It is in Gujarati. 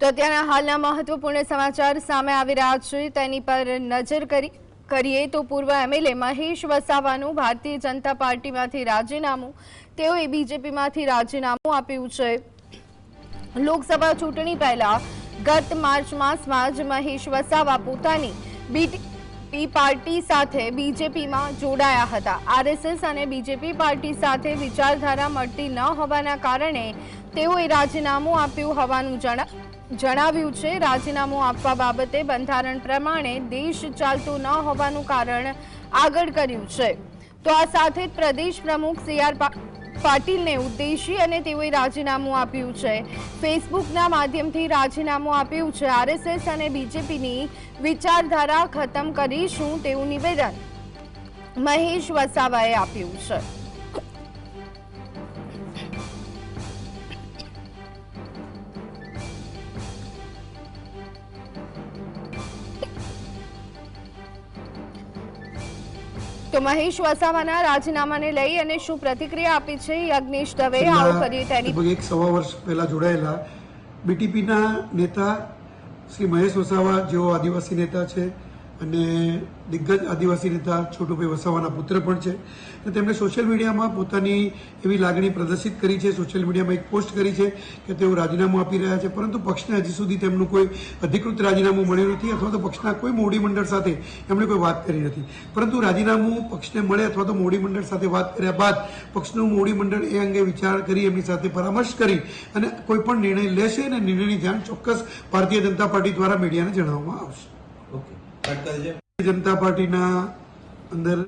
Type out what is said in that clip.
તો અત્યારના હાલના મહત્વપૂર્ણ સમાચાર સામે આવી રહ્યા છે. તેની પર નજર કરી, કરીએ તો પૂર્વ એમએલએ મહેશ વસાવાનું ભારતીય જનતા પાર્ટીમાંથી રાજીનામું, તેઓએ બીજેપીમાંથી રાજીનામું આપ્યું છે. લોકસભા ચૂંટણી પહેલા ગત માર્ચ માસમાં જ મહેશ વસાવા પોતાની બીટીપી પાર્ટી સાથે બીજેપીમાં જોડાયા હતા. આરએસએસ અને બીજેપી પાર્ટી સાથે વિચારધારા મળતી ન હોવાના કારણે તેઓએ રાજીનામું આપ્યું હોવાનું જણા જણાવ્યું છે, રાજીનામું આપવા બાબતે બંધારણ પ્રમાણે દેશ ચાલતો ન હોવાનું કારણ આગળ કર્યું છે. તો આ સાથે જ પ્રદેશ પ્રમુખ સી આર પાટીલને ઉદ્દેશી અને તેઓએ રાજીનામું આપ્યું છે. ફેસબુકના માધ્યમથી રાજીનામું આપ્યું છે. આરએસએસ અને બીજેપીની વિચારધારા ખતમ કરીશું તેવું નિવેદન મહેશ વસાવાએ આપ્યું છે. તો મહેશ વસાવાના રાજીનામાને લઈ અને શું પ્રતિક્રિયા આપી છે યજ્ઞેશ દવે આવું છેલ્લા તેની એક સવા વર્ષ પહેલા જોડાયેલા બીટીપીના નેતા શ્રી મહેશ વસાવા જેઓ આદિવાસી નેતા છે અને દિગ્ગજ આદિવાસી નેતા છોટુભાઈ વસાવાના પુત્ર પણ છે. અને તેમણે સોશિયલ મીડિયામાં પોતાની એવી લાગણી પ્રદર્શિત કરી છે. સોશિયલ મીડિયામાં એક પોસ્ટ કરી છે કે તેઓ રાજીનામું આપી રહ્યા છે. પરંતુ પક્ષને હજી સુધી તેમનું કોઈ અધિકૃત રાજીનામું મળ્યું નથી અથવા તો પક્ષના કોઈ મોવડી મંડળ સાથે એમણે કોઈ વાત કરી નથી. પરંતુ રાજીનામું પક્ષને મળે અથવા તો મોવડી મંડળ સાથે વાત કર્યા બાદ પક્ષનું મોવડી મંડળ એ અંગે વિચાર કરી એમની સાથે પરામર્શ કરી અને કોઈ પણ નિર્ણય લેશે અને નિર્ણયની ધ્યાન ચોક્કસ ભારતીય જનતા પાર્ટી દ્વારા મીડિયાને જણાવવામાં આવશે ઓકે કટ કરી છે ભારતીય જનતા પાર્ટીના અંદર